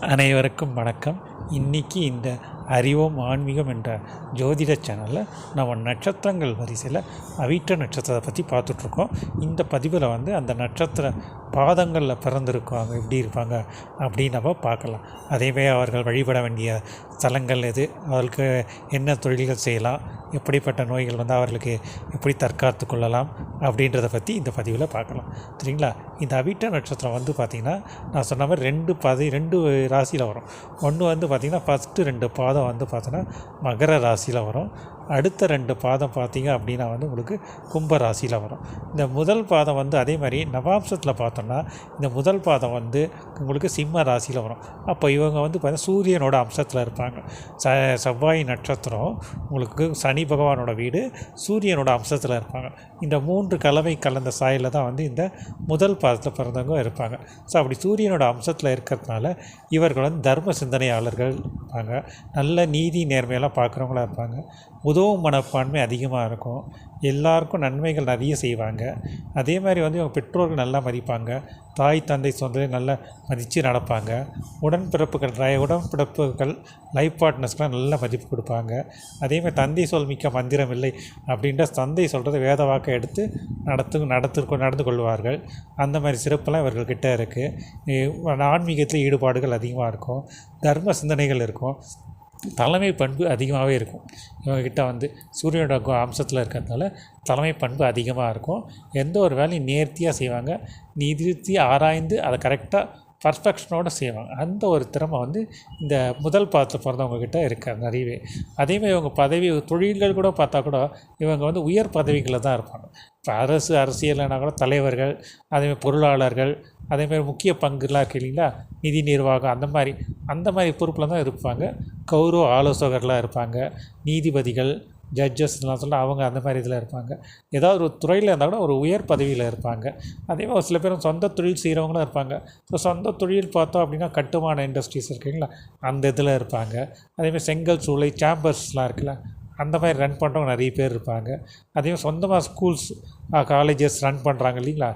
அனைவருக்கும் வணக்கம். இன்றைக்கி இந்த அறிவோம் ஆன்மீகம் என்ற ஜோதிட சேனலில் நம்ம நட்சத்திரங்கள் வரிசையில் அவிட்ட நட்சத்திரத்தை பற்றி பார்த்துட்ருக்கோம். இந்த பதிவில் வந்து அந்த நட்சத்திர பாதங்களில் பிறந்திருக்காங்க எப்படி இருப்பாங்க அப்படின்னு நம்ம பார்க்கலாம். அதேமாதிரி அவர்கள் வழிபட வேண்டிய ஸ்தலங்கள் எது? அவர்களுக்கு என்ன தொழில்கள் செய்யலாம்? எப்படிப்பட்ட நோய்கள் வந்து அவர்களுக்கு எப்படி தற்காத்து கொள்ளலாம்? அப்படின்றத பற்றி இந்த பதிவில் பார்க்கலாம். சரிங்களா? இந்த அவிட்ட நட்சத்திரம் வந்து பார்த்திங்கன்னா நான் சொன்ன மாதிரி ரெண்டு பதி ரெண்டு ராசியில் வரும். ஒன்று வந்து பார்த்திங்கன்னா ஃபஸ்ட்டு ரெண்டு பா பாதம் வந்து பார்த்தோன்னா மகர ராசியில் வரும். அடுத்த ரெண்டு பாதம் பார்த்தீங்க அப்படின்னா வந்து உங்களுக்கு கும்ப ராசியில் வரும். இந்த முதல் பாதம் வந்து அதே மாதிரி நவாம்சத்தில் பார்த்தோம்னா இந்த முதல் பாதம் வந்து உங்களுக்கு சிம்ம ராசியில் வரும். அப்போ இவங்க வந்து பார்த்தீங்கன்னா சூரியனோட அம்சத்தில் இருப்பாங்க. ச செவ்வாய் நட்சத்திரம் உங்களுக்கு சனி பகவானோட வீடு சூரியனோட அம்சத்தில் இருப்பாங்க. இந்த மூன்று கலவை கலந்த சாயலில் தான் வந்து இந்த முதல் பாதத்தில் பிறந்தவங்க இருப்பாங்க. ஸோ அப்படி சூரியனோட அம்சத்தில் இருக்கிறதுனால இவர்கள் வந்து தர்ம சிந்தனையாளர்கள் இருப்பாங்க. நல்ல நீதி நேர்மையெல்லாம் பார்க்குறவங்களா இருப்பாங்க. உதவும் மனப்பான்மை அதிகமாக இருக்கும். எல்லாருக்கும் நன்மைகள் நிறைய செய்வாங்க. அதே மாதிரி வந்து இவங்க பெற்றோர்கள் நல்லா மதிப்பாங்க. தாய் தந்தை சொந்தத்தை நல்லா மதித்து நடப்பாங்க. உடன்பிறப்புகள் உடன்பிறப்புகள் லைஃப் பார்ட்னர்ஸ்க்கெலாம் நல்ல மதிப்பு கொடுப்பாங்க. அதேமாதிரி தந்தை சொல் மிக்க மந்திரம் இல்லை அப்படின்ற தந்தை சொல்கிறத வேத வாக்கை எடுத்து நடத்து நடத்து நடந்து கொள்வார்கள். அந்த மாதிரி சிறப்பெல்லாம் இவர்கள்கிட்ட இருக்குது ஆன்மீகத்தில் ஈடுபாடுகள் அதிகமாக இருக்கும். தர்ம சிந்தனைகள் இருக்கும். தலைமை பண்பு அதிகமாகவே இருக்கும். இவங்கக்கிட்ட வந்து சூரியனோட அம்சத்தில் இருக்கிறதுனால தலைமை பண்பு அதிகமாக இருக்கும். எந்த ஒரு வேலையும் நேர்த்தியாக செய்வாங்க. நிறுத்தி ஆராய்ந்து அதை கரெக்டாக பர்ஃபெக்ஷனோடு செய்வாங்க. அந்த ஒரு திறமை வந்து இந்த முதல் பாதத்தில் பிறந்தவங்கக்கிட்ட இருக்காங்க நிறையவே. அதேமாதிரி இவங்க பதவி தொழில்கள் கூட பார்த்தா கூட இவங்க வந்து உயர் பதவிகளில் தான் இருப்பாங்க. இப்போ அரசு அரசியல்னா கூட தலைவர்கள் அதேமாதிரி பொருளாளர்கள் அதேமாதிரி முக்கிய பங்குலாம் இருக்கு இல்லைங்களா? நிதி நிர்வாகம் அந்த மாதிரி அந்த மாதிரி பொறுப்பில் தான் இருப்பாங்க. கௌரவ ஆலோசகர்களாக இருப்பாங்க. நீதிபதிகள் ஜட்ஜஸ்லாம் சொல்ல அவங்க அந்த மாதிரி இதில் இருப்பாங்க. ஏதாவது ஒரு துறையில் இருந்தால் கூட ஒரு உயர் பதவியில் இருப்பாங்க. அதே மாதிரி ஒரு சில பேர் சொந்த தொழில் செய்கிறவங்களும் இருப்பாங்க. ஸோ சொந்த தொழில் பார்த்தோம் அப்படின்னா கட்டுமான இண்டஸ்ட்ரீஸ் இருக்குங்களா? அந்த இதில் இருப்பாங்க. அதேமாதிரி செங்கல் சூளை சேம்பர்ஸ்லாம் இருக்குல்ல அந்த மாதிரி ரன் பண்ணுறவங்க நிறைய பேர் இருப்பாங்க. அதேமாதிரி சொந்தமாக ஸ்கூல்ஸ் காலேஜஸ் ரன் பண்ணுறாங்க இல்லைங்களா?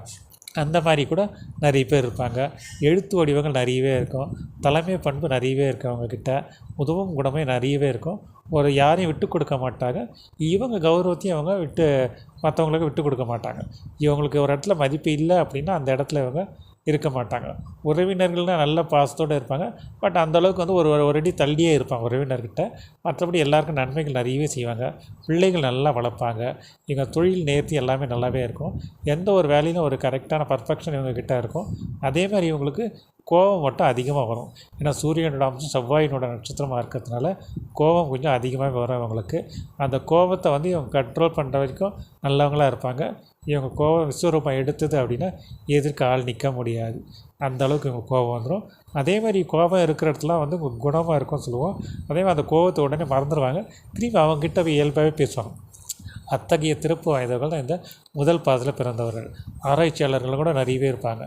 அந்த மாதிரி கூட நிறைய பேர் இருப்பாங்க. எழுத்து வடிவங்கள் நிறையவே இருக்கும். தலைமை பண்பு நிறையவே இருக்கும் அவங்கக்கிட்ட உதவும் குணமே நிறையவே இருக்கும். ஒரு யாரையும் விட்டு கொடுக்க மாட்டாங்க. இவங்க கௌரவத்தையும் அவங்க விட்டு மற்றவங்களுக்கு விட்டு கொடுக்க மாட்டாங்க. இவங்களுக்கு ஒரு இடத்துல மதிப்பு இல்லை அப்படின்னா அந்த இடத்துல இவங்க இருக்க மாட்டாங்க. உறவினர்கள்னால் நல்ல பாசத்தோடு இருப்பாங்க. பட் அந்தளவுக்கு வந்து ஒரு ஒரு அடி தள்ளியே இருப்பாங்க உறவினர்கிட்ட. மற்றபடி எல்லாருக்கும் நன்மைகள் நிறையவே செய்வாங்க. பிள்ளைகள் நல்லா வளர்ப்பாங்க. இவங்க தொழில் நேர்த்தி எல்லாமே நல்லாவே இருக்கும். எந்த ஒரு வேலையிலும் ஒரு கரெக்டான பர்ஃபெக்ஷன் இவங்கக்கிட்ட இருக்கும். அதே மாதிரி இவங்களுக்கு கோபம் மட்டும் அதிகமாக வரும். ஏன்னா சூரியனோட அம்சம் செவ்வாயினோட நட்சத்திரமாக இருக்கிறதுனால கோபம் கொஞ்சம் அதிகமாக வரும் அவங்களுக்கு. அந்த கோபத்தை வந்து இவங்க கண்ட்ரோல் பண்ணுற வரைக்கும் நல்லவங்களாக இருப்பாங்க. இவங்க கோபம் விஸ்வரூபம் எடுத்தது அப்படின்னா எதிர்க்க ஆள் நிற்க முடியாது. அந்த அளவுக்கு இவங்க கோபம் வந்துடும் அதே மாதிரி கோபம் இருக்கிற இடத்துல வந்து குணமாக இருக்கும்னு சொல்லுவோம். அதே மாதிரி அந்த கோபத்தை உடனே மறந்துடுவாங்க திரும்பி அவங்ககிட்ட போய் இயல்பாகவே பேசுவாங்க. அத்தகைய திருப்பு வாய்ந்தவர்கள் தான் இந்த முதல் பாதத்தில் பிறந்தவர்கள். ஆராய்ச்சியாளர்கள் கூட நிறைய பேர் இருப்பாங்க.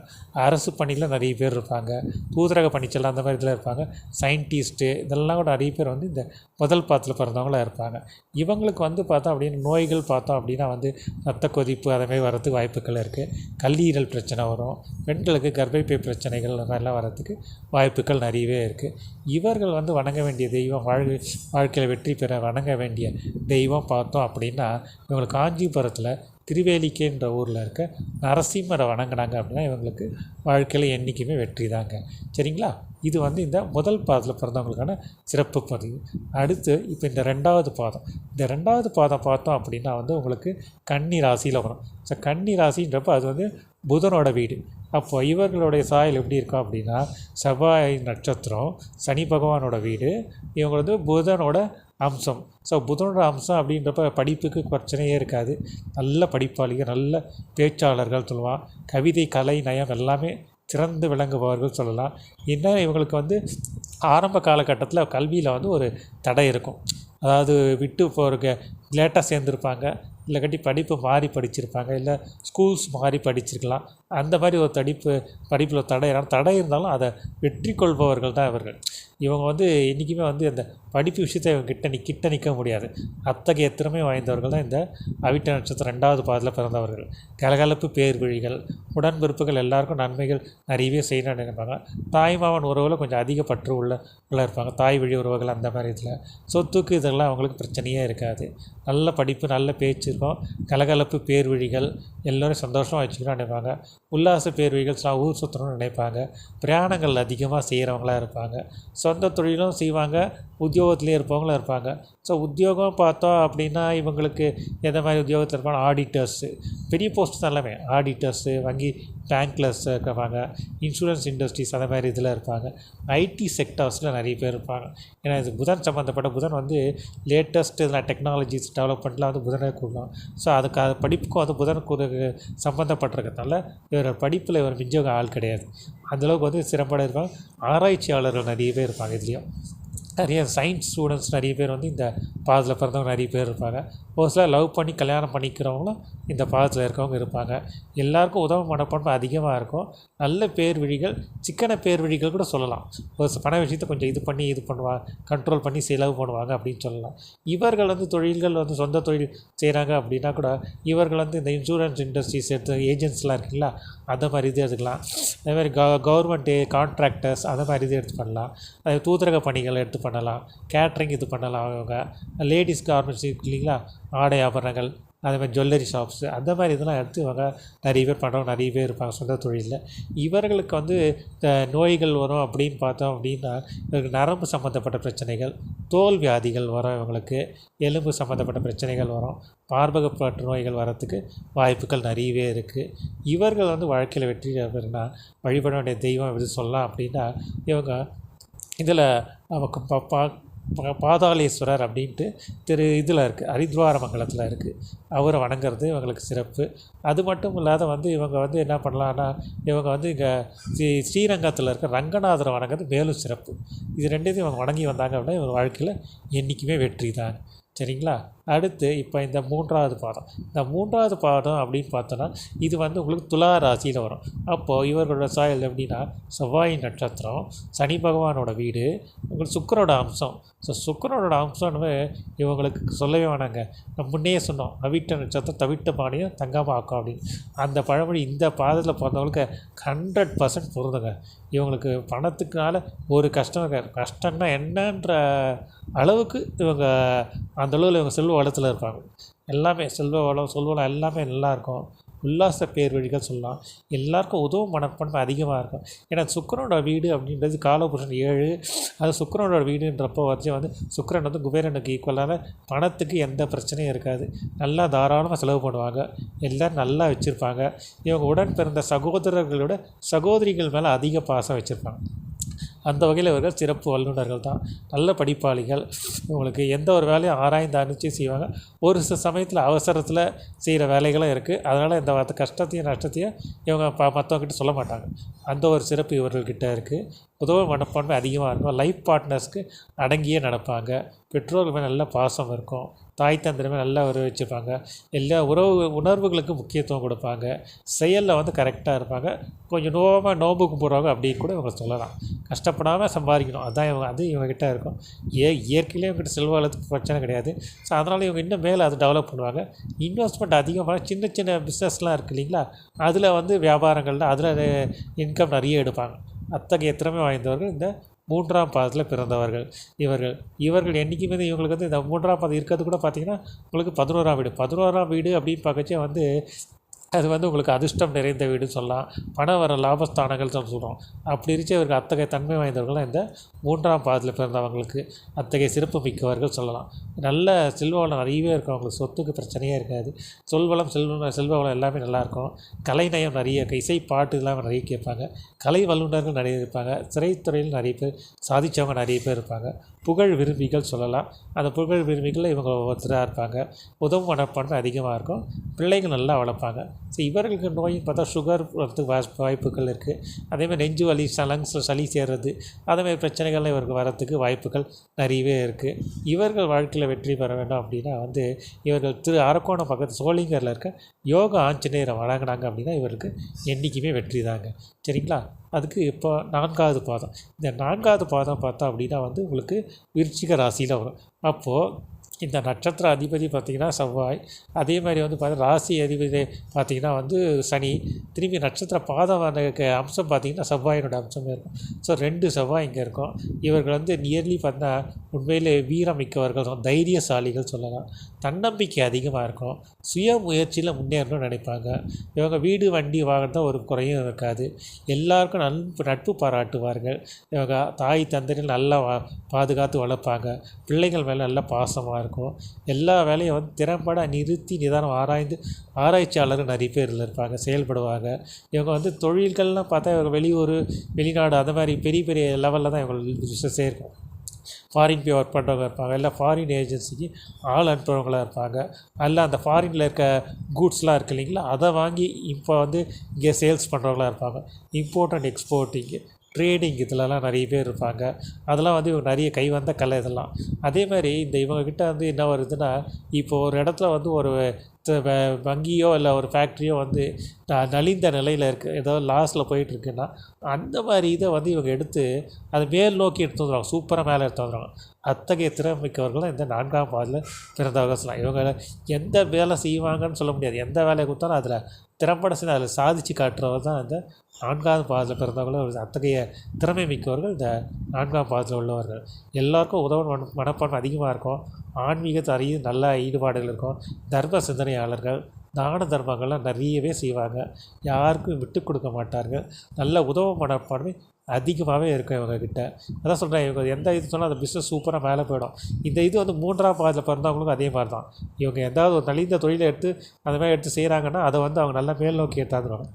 அரசு பணியில் நிறைய பேர் இருப்பாங்க. தூதரக பணிச்செல்லாம் அந்த மாதிரி இதில் இருப்பாங்க. சயின்டிஸ்ட்டு இதெல்லாம் கூட நிறைய பேர் வந்து இந்த முதல் பாதத்தில் பிறந்தவங்களாக இருப்பாங்க. இவங்களுக்கு வந்து பார்த்தா அப்படின்னு நோய்கள் பார்த்தோம் அப்படின்னா வந்து ரத்த கொதிப்பு அதேமாதிரி வரதுக்கு வாய்ப்புகள் இருக்குது கல்லீரல் பிரச்சனை வரும். பெண்களுக்கு கர்ப்பப்பை பிரச்சனைகள் அந்த மாதிரிலாம் வரதுக்கு வாய்ப்புகள் நிறையவே இருக்குது இவர்கள் வந்து வணங்க வேண்டிய தெய்வம் வாழ்க்கை வாழ்க்கையில் வெற்றி பெற வணங்க வேண்டிய தெய்வம் பார்த்தோம் அப்படின்னா இவங்களுக்கு காஞ்சிபுரத்தில் திருவேலிக்கைன்ற ஊரில் இருக்க நரசிம்மரை வணங்கினாங்க அப்படின்னா இவங்களுக்கு வாழ்க்கையில் என்றைக்குமே வெற்றி தாங்க. சரிங்களா? இது வந்து இந்த முதல் பாதத்தில் பிறந்தவங்களுக்கான சிறப்பு பதிவு. அடுத்து இப்போ இந்த ரெண்டாவது பாதம். இந்த ரெண்டாவது பாதம் பார்த்தோம் அப்படின்னா வந்து உங்களுக்கு கன்னி ராசியில் வரும். ஸோ கன்னி ராசின்றப்போ அது வந்து புதனோட வீடு. அப்போ இவர்களுடைய சாயல் எப்படி இருக்கும் அப்படின்னா செவ்வாய் நட்சத்திரம் சனி பகவானோட வீடு இவங்க வந்து புதனோட அம்சம். ஸோ புதனோட அம்சம் அப்படின்றப்ப படிப்புக்கு பிரச்சனையே இருக்காது. நல்ல படிப்பாளிகள் நல்ல பேச்சாளர்கள் சொல்லலாம் கவிதை கலை நயம் எல்லாமே சிறந்து விளங்குபவர்கள் சொல்லலாம். என்ன இவங்களுக்கு வந்து ஆரம்ப காலகட்டத்தில் கல்வியில் வந்து ஒரு தடை இருக்கும். அதாவது விட்டு போகிற லேட்டாக சேர்ந்துருப்பாங்க. இல்லை கட்டி படிப்பு மாறி படிச்சிருப்பாங்க. இல்லை ஸ்கூல்ஸ் மாறி படிச்சிருக்கலாம். அந்த மாதிரி ஒரு தடிப்பு படிப்பில் தடை தடை இருந்தாலும் அதை வெற்றி கொள்பவர்கள் தான் இவர்கள். இவங்க வந்து என்றைக்குமே வந்து அந்த படிப்பு விஷயத்தை இவங்க கிட்ட நிக் கிட்ட நிற்க முடியாது. அத்தகைய திறமை வாய்ந்தவர்கள் தான் இந்த அவிட்ட நட்சத்திரம் ரெண்டாவது பாதத்தில் பிறந்தவர்கள். கலகலப்பு பேர்வழிகள் உடன்பிறப்புகள் எல்லாருக்கும் நன்மைகள் நிறையவே செய்யணும்னு நினைப்பாங்க. தாய்மாவன் உறவில் கொஞ்சம் அதிக பற்று உள்ள உள்ள இருப்பாங்க. தாய் வழி உறவுகள் அந்த மாதிரி இதில். சொத்துக்கு இதெல்லாம் அவங்களுக்கு பிரச்சனையே இருக்காது. நல்ல படிப்பு நல்ல பேச்சு இருக்கும். கலகலப்பு பேர்வழிகள் எல்லோரும் சந்தோஷமாக வச்சுக்கணும்னு நினைப்பாங்க. உல்லாச பேர்வைகள் சா ஊர் சுற்றணும்னு நினைப்பாங்க. பிரயாணங்கள் அதிகமாக செய்கிறவங்களா இருப்பாங்க. சொந்த தொழிலும் செய்வாங்க. உத்தியோகத்திலே இருப்பவங்களும் இருப்பாங்க. ஸோ உத்தியோகம் பார்த்தோம் அப்படின்னா இவங்களுக்கு எந்த மாதிரி உத்தியோகத்தில் இருப்பாங்க? ஆடிட்டர்ஸு பெரிய போஸ்ட் தான். எல்லாமே ஆடிட்டர்ஸு வங்கி பேங்க்லஸ் இருப்பாங்க. இன்சூரன்ஸ் இண்டஸ்ட்ரீஸ் அந்த மாதிரி இதில் இருப்பாங்க. ஐடி செக்டார்ஸில் நிறைய பேர் இருப்பாங்க. ஏன்னா இது புதன் சம்மந்தப்பட்ட புதன் வந்து லேட்டஸ்ட் இதில் டெக்னாலஜிஸ் டெவலப்மெண்ட்லாம் வந்து புதனை கூடலாம் ஸோ அதுக்கு அது படிப்புக்கும் வந்து புதன் கூட சம்மந்தப்பட்டிருக்கிறதுனால இவர் படிப்பில் இவர் மிஞ்சவங்க ஆள் கிடையாது. அந்தளவுக்கு வந்து சிறப்பாக இருப்பாங்க. ஆராய்ச்சியாளர்கள் நிறைய பேர் இருப்பாங்க இதுலேயும். நிறைய சயின்ஸ் ஸ்டூடெண்ட்ஸ் நிறைய பேர் வந்து இந்த பாதத்தில் பிறந்தவங்க நிறைய பேர் இருப்பாங்க. ஒரு சிலர் லவ் பண்ணி கல்யாணம் பண்ணிக்கிறவங்களும் இந்த பாதத்தில் இருக்கவங்க இருப்பாங்க. எல்லாருக்கும் உதவ மனப்பான்மை அதிகமாக இருக்கும். நல்ல பேர் வழிகள் சிக்கன பேர் வழிகள் கூட சொல்லலாம். ஒரு பண விஷயத்தை கொஞ்சம் இது பண்ணி இது பண்ணுவாங்க. கண்ட்ரோல் பண்ணி செலவு பண்ணுவாங்க அப்படின்னு சொல்லலாம். இவர்கள் வந்து தொழில்கள் வந்து சொந்த தொழில் செய்கிறாங்க அப்படின்னா கூட இவர்கள் வந்து இந்த இன்சூரன்ஸ் இண்டஸ்ட்ரீஸ் எடுத்து ஏஜென்ட்ஸ்லாம் இருக்குங்களா அந்த மாதிரி இது எடுத்துக்கலாம். அதே மாதிரி க கவர்மெண்ட்டு கான்ட்ராக்டர்ஸ் அந்த மாதிரி இது எடுத்து பண்ணலாம். அது தூதரக பணிகள் எடுத்து பண்ணலாம். கேட்ரிங் இது பண்ணலாம் அவங்க. லேடிஸ் கார்மெண்ட்ஸ் இல்லைங்களா ஆடை ஆபரணங்கள் அதே மாதிரி ஜுவல்லரி ஷாப்ஸு அந்த மாதிரி இதெல்லாம் எடுத்து இவங்க நிறைய பேர் பண்ணுறவங்க நிறைய பேர் இருப்பாங்க சொந்த தொழிலில். இவர்களுக்கு வந்து இந்த நோய்கள் வரும் அப்படின்னு பார்த்தோம் அப்படின்னா இவருக்கு நரம்பு சம்மந்தப்பட்ட பிரச்சனைகள் தோல் வியாதிகள் வரும் இவங்களுக்கு எலும்பு சம்மந்தப்பட்ட பிரச்சனைகள் வரும் மார்பகப்பற்று நோய்கள் வரத்துக்கு வாய்ப்புகள் நிறையவே இருக்குது இவர்கள் வந்து வாழ்க்கையில் வெற்றி பெறுனா வழிபட வேண்டிய தெய்வம் எப்படி சொல்லலாம் அப்படின்னா இவங்க இதில் நமக்கு பா பா- பாதாளேஸ்வரர் அப்படின்ட்டு திரு இதில் இருக்குது ஹரித்வாரமங்கலத்தில் இருக்குது அவரை வணங்குறது இவங்களுக்கு சிறப்பு. அது மட்டும் இல்லாத வந்து இவங்க வந்து என்ன பண்ணலான்னா இவங்க வந்து இங்கே ஸ்ரீ ஸ்ரீரங்கத்தில் இருக்க ரங்கநாதரை வணங்குறது மேலும் சிறப்பு. இது ரெண்டையும் இவங்க வணங்கி வந்தாங்க அப்படின்னா இவங்க வாழ்க்கையில் என்றைக்குமே வெற்றி தான். சரிங்களா? அடுத்து இப்போ இந்த மூன்றாவது பாதம் இந்த மூன்றாவது பாதம் அப்படின்னு பார்த்தோன்னா இது வந்து உங்களுக்கு துலா ராசியில் வரும். அப்போது இவர்களோட சாயல் எப்படின்னா செவ்வாய் நட்சத்திரம் சனி பகவானோட வீடு உங்களுக்கு சுக்கரோட அம்சம். ஸோ சுக்கிரோட அம்சம்னு இவங்களுக்கு சொல்லவே வேணாங்க. நம்ம முன்னே சொன்னோம் அவிட்ட நட்சத்திரம் தவிட்ட பானையும் தங்காமல் ஆக்கும் அப்படின்னு. அந்த பழமொழி இந்த பாதத்தில் பிறந்தவங்களுக்கு ஹண்ட்ரட் பர்சன்ட் பொருந்துங்க. இவங்களுக்கு பணத்துக்குனால ஒரு கஷ்டம் கஷ்டம்னா என்னன்ற அளவுக்கு இவங்க அந்த அளவில் இவங்க செல்வ வளத்தில் இருப்பாங்க. எல்லாமே செல்வ வளம் சொல்வளம் எல்லாமே நல்லா இருக்கும் உல்லாச பேர் வழிகள் சொல்லலாம். எல்லாருக்கும் உதவும் மனப்பண்பு அதிகமாக இருக்கும். ஏன்னா சுக்கரனோட வீடு அப்படின்றது காலபுருஷன் ஏழு. அது சுக்கரனோட வீடுன்றப்போ வச்சு வந்து சுக்கரன் வந்து குபேரனுக்கு ஈக்குவலான பணத்துக்கு எந்த பிரச்சனையும் இருக்காது. நல்லா தாராளமாக செலவு பண்ணுவாங்க. எல்லோரும் நல்லா வச்சுருப்பாங்க. இவங்க உடன் பிறந்த சகோதரர்களோட சகோதரிகள் மேலே அதிக பாசம் வச்சுருப்பாங்க. அந்த வகையில் இவர்கள் சிறப்பு வல்லுநர்கள் தான். நல்ல படிப்பாளிகள். இவங்களுக்கு எந்த ஒரு வேலையும் ஆராய்ந்து அனுப்பிச்சு செய்வாங்க. ஒரு சில சமயத்தில் அவசரத்தில் செய்கிற வேலைகளும் இருக்குது அதனால் இந்த வார்த்தை கஷ்டத்தையும் நஷ்டத்தையும் இவங்க ப மற்றவங்கிட்ட சொல்ல மாட்டாங்க. அந்த ஒரு சிறப்பு இவர்கள்கிட்ட இருக்குது உதவ மனப்பான்மை அதிகமாக இருக்கும். லைஃப் பார்ட்னர்ஸ்க்கு அடங்கியே நடப்பாங்க. பெற்றோர்கள் மேலே நல்ல பாசம் இருக்கும். தாய் தந்திரமே நல்லா ஒரு வச்சுருப்பாங்க எல்லா உறவு உணர்வுகளுக்கு முக்கியத்துவம் கொடுப்பாங்க. செயலில் வந்து கரெக்டாக இருப்பாங்க. கொஞ்சம் நோவமாக நோம்பு கும்பிட்றவங்க அப்படின்னு கூட இவங்க சொல்லலாம். கஷ்டப்படாமல் சம்பாதிக்கணும். அதான் இவங்க அது இவங்ககிட்ட இருக்கும். ஏ இயற்கையிலே இவங்ககிட்ட செல்வாளத்துக்கு பிரச்சனை கிடையாது. ஸோ அதனால் இவங்க இன்னும் மேலே அதை டெவலப் பண்ணுவாங்க. இன்வெஸ்ட்மெண்ட் அதிகமாக சின்ன சின்ன பிஸ்னஸ்லாம் இருக்குது இல்லைங்களா? அதில் வந்து வியாபாரங்கள்லாம் அதில் இன்கம் நிறைய எடுப்பாங்க. அத்தகைய திறமை வாய்ந்தவர்கள் இந்த மூன்றாம் பாதத்தில் பிறந்தவர்கள். இவர்கள் இவர்கள் என்றைக்குமே இவங்களுக்கு வந்து இந்த மூன்றாம் பாதம் இருக்கிறது கூட பார்த்தீங்கன்னா உங்களுக்கு பதினோராம் வீடு. பதினோராம் வீடு அப்படின்னு பார்க்கச்சே வந்து அது வந்து உங்களுக்கு அதிர்ஷ்டம் நிறைந்த வீடுன்னு சொல்லலாம். பணம் வர லாபஸ்தானங்கள் சொல்கிறோம் அப்படி இருந்துச்சு இவருக்கு அத்தகைய தன்மை வாய்ந்தவர்கள் இந்த மூன்றாம் பாதத்தில் பிறந்தவங்களுக்கு அத்தகைய சிறப்பு மிக்கவர்கள் சொல்லலாம். நல்ல செல்வவளம் நிறையவே இருக்கும். அவங்களுக்கு சொத்துக்கு பிரச்சனையே இருக்காது. சொல்வளம் செல்வ செல்வவளம் எல்லாமே நல்லாயிருக்கும் கலைநயம் நிறைய இருக்குது இசை பாட்டு இதெல்லாம் நிறைய கேட்பாங்க. கலை வல்லுநர்கள் நிறைய இருப்பாங்க. திரைத்துறையில் நிறைய பேர் சாதித்தவங்க நிறைய பேர் இருப்பாங்க. புகழ் விரும்பிகள் சொல்லலாம். அந்த புகழ் விரும்பிகள் இவங்க ஒருத்தராக இருப்பாங்க. உதவும் மனப்பான்மை அதிகமாக இருக்கும். பிள்ளைகள் நல்லா வளர்ப்பாங்க. ஸோ இவர்களுக்கு நோயின்னு பார்த்தா சுகர் வரதுக்கு வாய்ப்புகள் இருக்குது அதேமாதிரி நெஞ்சு வலி லங்ஸில் சளி சேர்றது அதேமாதிரி பிரச்சனைகள்லாம் இவருக்கு வரத்துக்கு வாய்ப்புகள் நிறையவே இருக்குது இவர்கள் வாழ்க்கையில் வெற்றி பெற வேண்டும் அப்படின்னா வந்து இவர்கள் திரு அரக்கோணம் பக்கத்து சோளிங்கரில் இருக்க யோகா ஆஞ்சநேயரை வழங்கினாங்க அப்படின்னா இவருக்கு என்றைக்குமே வெற்றி தாங்க. சரிங்களா? அதுக்கு இப்போ நான்காவது பாதம். இந்த நான்காவது பாதம் பார்த்தா அப்படின்னா வந்து உங்களுக்கு விருச்சிக ராசியில் வரும். அப்போது இந்த நட்சத்திர அதிபதி பார்த்திங்கன்னா செவ்வாய். அதே மாதிரி வந்து பார்த்திங்கன்னா ராசி அதிபதி பார்த்திங்கன்னா வந்து சனி. திரும்பி நட்சத்திர பாதம் அந்த அம்சம் பார்த்திங்கன்னா செவ்வாயினோட அம்சமே இருக்கும். ஸோ ரெண்டு செவ்வாய் இங்கே இருக்கும். இவர்கள் வந்து நியர்லி பார்த்தா உண்மையிலே வீரம் மிக்கவர்கள் தான், தைரியசாலிகள் சொல்லலாம். தன்னம்பிக்கை அதிகமாக இருக்கும் சுய முயற்சியில் முன்னேறணும்னு நினைப்பாங்க. இவங்க வீடு வண்டி வாங்கினா ஒரு குறையும் இருக்காது. எல்லாருக்கும் நட்பு நட்பு பாராட்டுவார்கள். இவங்க தாய் தந்தையில் நல்லா வா- பாதுகாத்து வளர்ப்பாங்க. பிள்ளைகள் மேலே நல்ல பாசமாக இருக்கும். எல்லா வேலையும் வந்து திறம்பட நிறுத்தி நிதானம் ஆராய்ந்து ஆராய்ச்சியாளர் நிறைய பேர் இருப்பாங்க. செயல்படுவாங்க. இவங்க வந்து தொழில்கள்லாம் பார்த்தா இவங்க வெளியூர் வெளிநாடு அந்த மாதிரி பெரிய பெரிய லெவலில் தான் இவங்க விஷயம் இருக்கும் ஃபாரின் போய் ஒர்க் பண்ணுறவங்க இருப்பாங்க. இல்லை ஃபாரின் ஏஜென்சிக்கு ஆள் அனுப்புகிறவங்களா இருப்பாங்க. அல்ல அந்த ஃபாரினில் இருக்க கூட்ஸ்லாம் இருக்கு இல்லைங்களா? அதை வாங்கி இப்போ வந்து இங்கே சேல்ஸ் பண்ணுறவங்களா இருப்பாங்க. இம்போர்ட் அண்ட் எக்ஸ்போர்ட்டிங்கு ட்ரேடிங் இதிலலாம் நிறைய பேர் இருப்பாங்க. அதெல்லாம் வந்து இவங்க நிறைய கை வந்த கலை இதெல்லாம். அதே மாதிரி இந்த இவங்கக்கிட்ட வந்து என்ன வருதுன்னா இப்போ ஒரு இடத்துல வந்து ஒரு வங்கியோ இல்லை ஒரு ஃபேக்ட்ரியோ வந்து நலிந்த நிலையில் இருக்குது ஏதோ லாஸில் போயிட்டுருக்குன்னா அந்த மாதிரி இதை வந்து இவங்க எடுத்து அதை மேல் நோக்கி எடுத்து வந்துடுவாங்க சூப்பராக மேலே எடுத்து வந்துடுவாங்க அத்தகைய திறமிக்கவர்கள் இந்த நான்காம் பாதில் பிறந்தவர்கள் சொல்லலாம் இவங்க எந்த வேலை செய்வாங்கன்னு சொல்ல முடியாது. எந்த வேலையை கொடுத்தாலும் அதில் திறம்பட செய்து அதில் சாதித்து காட்டுறவர் தான் இந்த நான்காவது பாதத்தில் பிறந்தவர்களும் அத்தகைய திறமை மிக்கவர்கள் இந்த நான்காம் பாதத்தில் உள்ளவர்கள். எல்லாருக்கும் உதவும் மன மனப்பான்மை அதிகமாக இருக்கும். ஆன்மீகத்தை அறியும் நல்ல ஈடுபாடுகள் இருக்கும். தர்ம சிந்தனையாளர்கள் தான தர்மங்கள்லாம் நிறையவே செய்வாங்க. யாருக்கும் விட்டு கொடுக்க மாட்டார்கள். நல்ல உதவ மனப்பான்மை அதிகமாகவே இருக்கும் இவங்கக்கிட்ட அதான் சொல்கிறேன் இவங்க எந்த இது சொன்னால் அந்த பிஸ்னஸ் சூப்பராக மேலே போயிடும். இந்த இது வந்து மூன்றாம் பாதத்தில் பிறந்தவங்களுக்கும் அதே மாதிரி தான் இவங்க எதாவது ஒரு நலிந்த தொழிலை எடுத்து அந்த மாதிரி எடுத்து செய்கிறாங்கன்னா அதை வந்து அவங்க நல்லா மேல் நோக்கி எடுத்தாந்துருவாங்க.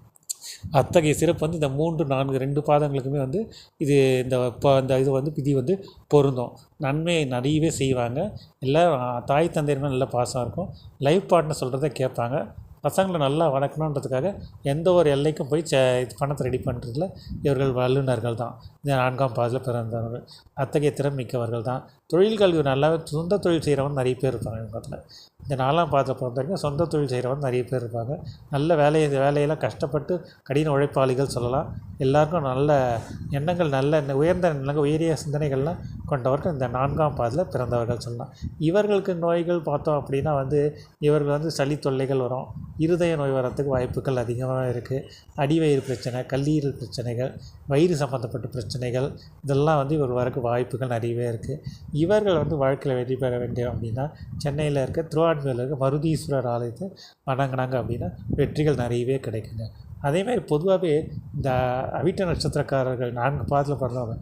அத்தகைய சிறப்பு வந்து இந்த மூன்று நான்கு ரெண்டு பாதங்களுக்குமே வந்து இது இந்த இப்போ இந்த இது வந்து விதி வந்து பொருந்தும். நன்மை நிறையவே செய்வாங்க. இல்லை தாய் தந்தையருமே நல்ல பாசம் இருக்கும். லைஃப் பார்ட்னர் சொல்கிறத கேட்பாங்க. பசங்களை நல்லா வளர்க்கணுன்றதுக்காக எந்த ஒரு எல்லைக்கும் போய் சே இது பணத்தை ரெடி பண்ணுறதுல இவர்கள் வல்லுநர்கள் தான். இந்த நான்காம் பாதையில் பிறந்தவர்கள். அத்தகைய திறன் மிக்கவர்கள் தான். தொழில் கல்வி நல்லாவே சொந்த தொழில் செய்கிறவங்க நிறைய பேர் இருப்பாங்க இவங்க பக்கத்தில். இந்த நாலாம் பார்த்த பொறுத்த வரைக்கும் சொந்த தொழில் செய்கிறவங்க நிறைய பேர் இருப்பாங்க. நல்ல வேலையை வேலையெல்லாம் கஷ்டப்பட்டு கடின உழைப்பாளிகள் சொல்லலாம். எல்லாருக்கும் நல்ல எண்ணங்கள் நல்ல உயர்ந்த எண்ணங்கள் உயரிய சிந்தனைகள்லாம் கொண்டவர்கள் இந்த நான்காம் பாதையில் பிறந்தவர்கள் சொல்லலாம் இவர்களுக்கு நோய்கள் பார்த்தோம் அப்படின்னா வந்து இவர்கள் வந்து சளி தொல்லைகள் வரும். இருதய நோய் வரத்துக்கு வாய்ப்புகள் அதிகமாக இருக்குது அடிவயிறு பிரச்சனை கல்லீரல் பிரச்சனைகள் வயிறு சம்மந்தப்பட்ட பிரச்சனைகள் இதெல்லாம் வந்து இவர் வரக்கு வாய்ப்புகள் நிறையவே இருக்குது இவர்கள் வந்து வாழ்க்கையில் வெற்றி பெற வேண்டிய அப்படின்னா சென்னையில் இருக்க திருவான்மையில் இருக்க மருதீஸ்வரர் ஆலயத்தை வணங்கினாங்க அப்படின்னா வெற்றிகள் நிறையவே கிடைக்குங்க. அதேமாதிரி பொதுவாகவே இந்த அவிட்ட நட்சத்திரக்காரர்கள் நான்கு பாதத்தில் பிறந்தவங்க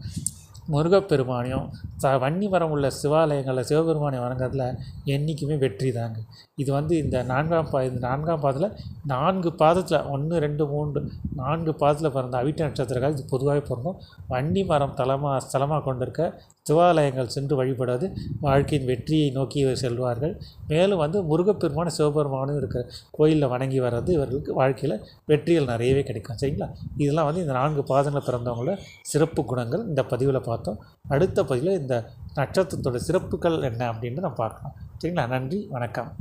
முருகப்பெருமானையும் ச வன்னி மரம் உள்ள சிவாலயங்களில் சிவபெருமானை வணங்குறதுல என்றைக்குமே வெற்றி தாங்க. இது வந்து இந்த நான்காம் பா இந்த நான்காம் பாதத்தில் நான்கு பாதத்தில் ஒன்று ரெண்டு மூன்று நான்கு பாதத்தில் பிறந்த அவிட்ட நட்சத்திரக்காக இது பொதுவாகவே பிறந்தோம் வன்னி மரம் தலமாக ஸ்தலமாக கொண்டிருக்க சிவாலயங்கள் சென்று வழிபடாது. வாழ்க்கையின் வெற்றியை நோக்கி செல்வார்கள். மேலும் வந்து முருகப்பெருமான சிவபெருமானும் இருக்கிற கோயிலில் வணங்கி வர்றது இவர்களுக்கு வாழ்க்கையில் வெற்றிகள் நிறையவே கிடைக்கும். சரிங்களா? இதெல்லாம் வந்து இந்த நான்கு பாதங்களில் பிறந்தவங்களோட சிறப்பு குணங்கள் இந்த பதிவில் பார்த்தோம். அடுத்த பதிவில் இந்த நட்சத்திரத்தோட சிறப்புகள் என்ன அப்படின்னு நம்ம பார்க்கலாம். சரிங்களா? நன்றி வணக்கம்.